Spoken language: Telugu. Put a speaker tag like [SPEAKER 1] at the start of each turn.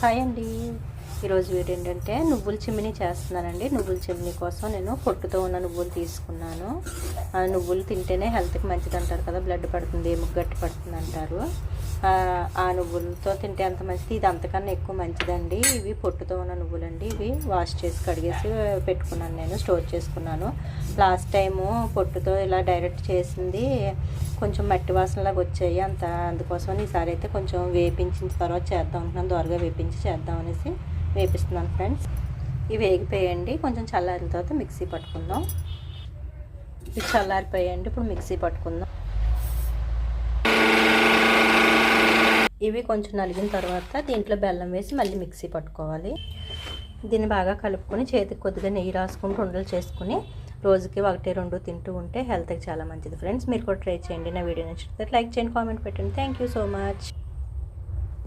[SPEAKER 1] హాయ్ అండి. ఈరోజు వీడియో ఏంటంటే నువ్వుల చిమ్మిని చేస్తున్నానండి. నువ్వుల చిమ్మిని కోసం నేను పొట్టుతో ఉన్న నువ్వులు తీసుకున్నాను. ఆ నువ్వులు తింటేనే హెల్త్కి మంచిది అంటారు కదా. బ్లడ్ పడుతుంది ఎముక గట్టి పడుతుంది అంటారు. ఆ, నువ్వులతో తింటే అంత మంచిది. ఇది అంతకన్నా ఎక్కువ మంచిదండి. ఇవి పొట్టుతో ఉన్న నువ్వులండి. ఇవి వాష్ చేసి కడిగేసి పెట్టుకున్నాను నేను స్టోర్ చేసుకున్నాను. లాస్ట్ టైము పొట్టుతో ఇలా డైరెక్ట్ చేసింది కొంచెం మట్టి వాసనలాగా వచ్చాయి. అంత అందుకోసం ఈసారి అయితే కొంచెం వేపించిన తర్వాత చేద్దాం అనుకున్నాను. దోరగా వేపించి చేద్దాం అనేసి వేపిస్తున్నాను ఫ్రెండ్స్. ఇవి వేగిపోయండి కొంచెం చల్లారిన తర్వాత మిక్సీ పట్టుకుందాం. ఇవి చల్లారిపోయండి ఇప్పుడు మిక్సీ పట్టుకుందాం. ఇవి కొంచెం నలిగిన తర్వాత దీంట్లో బెల్లం వేసి మళ్ళీ మిక్సీ పట్టుకోవాలి. దీన్ని బాగా కలుపుకొని చేతికి కొద్దిగా నెయ్యి రాసుకుంటూ ఉండలు చేసుకుని రోజుకి ఒకటి రెండు తింటూ ఉంటే హెల్త్కి చాలా మంచిది. ఫ్రెండ్స్ మీరు కూడా ట్రై చేయండి. నా వీడియో నచ్చితే లైక్ చేయండి కామెంట్ పెట్టండి. Thank you so much.